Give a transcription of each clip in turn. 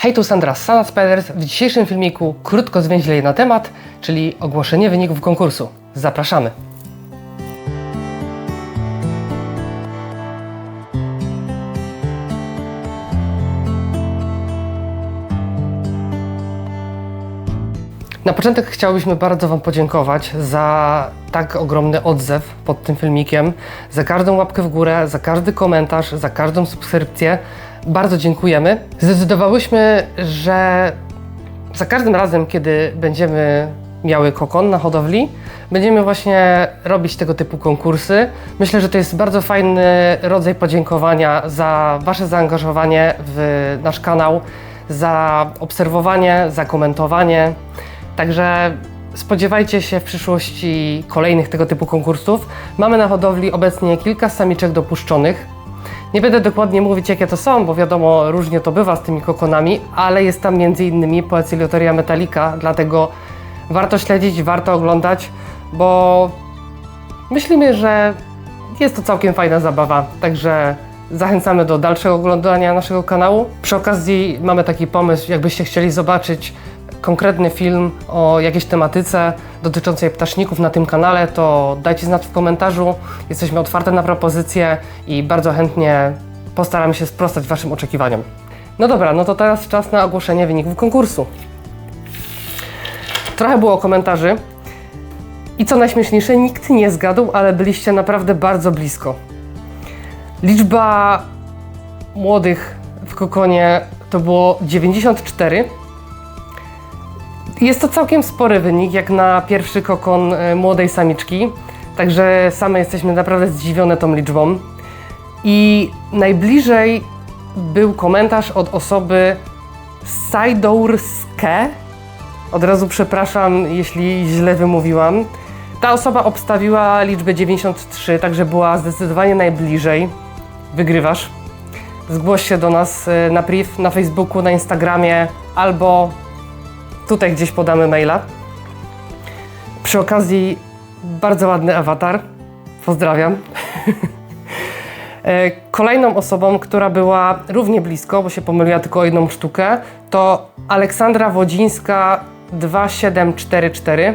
Hej, tu Sandra z Sana Spiders. W dzisiejszym filmiku krótko zwięźlej na temat, czyli ogłoszenie wyników konkursu. Zapraszamy. Na początek chciałbyśmy bardzo Wam podziękować za tak ogromny odzew pod tym filmikiem, za każdą łapkę w górę, za każdy komentarz, za każdą subskrypcję. Bardzo dziękujemy. Zdecydowałyśmy, że za każdym razem, kiedy będziemy miały kokon na hodowli, będziemy właśnie robić tego typu konkursy. Myślę, że to jest bardzo fajny rodzaj podziękowania za Wasze zaangażowanie w nasz kanał, za obserwowanie, za komentowanie. Także spodziewajcie się w przyszłości kolejnych tego typu konkursów. Mamy na hodowli obecnie kilka samiczek dopuszczonych. Nie będę dokładnie mówić, jakie to są, bo wiadomo, różnie to bywa z tymi kokonami, ale jest tam m.in. Poecilioteria metallica, dlatego warto śledzić, warto oglądać, bo myślimy, że jest to całkiem fajna zabawa, także zachęcamy do dalszego oglądania naszego kanału. Przy okazji mamy taki pomysł, jakbyście chcieli zobaczyć konkretny film o jakiejś tematyce dotyczącej ptaszników na tym kanale, to dajcie znać w komentarzu. Jesteśmy otwarte na propozycje i bardzo chętnie postaramy się sprostać Waszym oczekiwaniom. No dobra, no to teraz czas na ogłoszenie wyników konkursu. Trochę było komentarzy i co najśmieszniejsze, nikt nie zgadł, ale byliście naprawdę bardzo blisko. Liczba młodych w kokonie to było 94. Jest to całkiem spory wynik, jak na pierwszy kokon e, młodej samiczki. Także same jesteśmy naprawdę zdziwione tą liczbą. I najbliżej był komentarz od osoby Sajdourskie. Od razu przepraszam, jeśli źle wymówiłam. Ta osoba obstawiła liczbę 93, także była zdecydowanie najbliżej. Wygrywasz. Zgłoś się do nas e, na priv, na Facebooku, na Instagramie albo tutaj gdzieś podamy maila. Przy okazji bardzo ładny awatar. Pozdrawiam. E, Kolejną osobą, która była równie blisko, bo się pomyliła tylko o jedną sztukę, to Aleksandra Wodzińska 2744.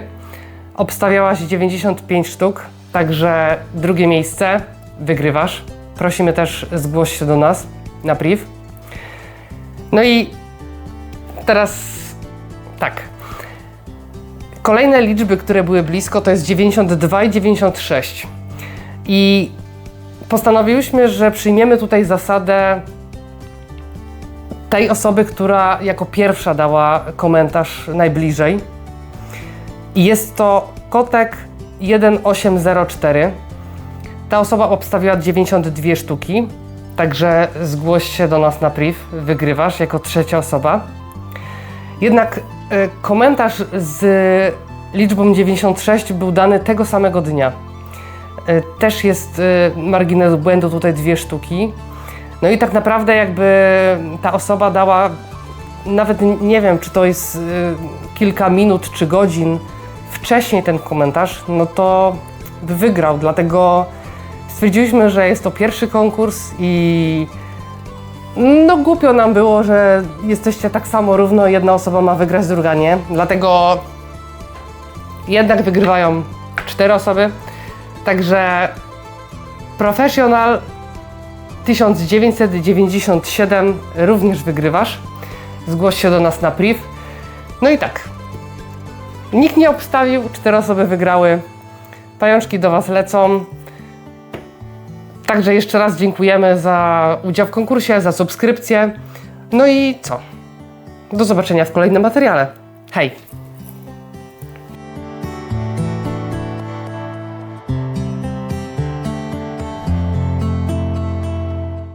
Obstawiałaś 95 sztuk, także drugie miejsce wygrywasz. Prosimy też zgłoś się do nas na priv. No i teraz tak. Kolejne liczby, które były blisko, to jest 92 i 96. I postanowiłyśmy, że przyjmiemy tutaj zasadę tej osoby, która jako pierwsza dała komentarz najbliżej. I jest to kotek 1804. Ta osoba obstawiła 92 sztuki, także zgłoś się do nas na priv, wygrywasz jako trzecia osoba. Jednak komentarz z liczbą 96 był dany tego samego dnia. E, Też jest e, margines błędu tutaj dwie sztuki. No i tak naprawdę jakby ta osoba dała, nawet nie wiem czy to jest kilka minut czy godzin wcześniej ten komentarz, no to wygrał. Dlatego stwierdziliśmy, że jest to pierwszy konkurs i no głupio nam było, że jesteście tak samo równo, jedna osoba ma wygrać, druga nie. Dlatego jednak wygrywają cztery osoby. Także Professional 1997 również wygrywasz. Zgłoś się do nas na priv. No i tak. Nikt nie obstawił, cztery osoby wygrały. Pajączki do Was lecą. Także jeszcze raz dziękujemy za udział w konkursie, za subskrypcję. No i co? Do zobaczenia w kolejnym materiale. Hej!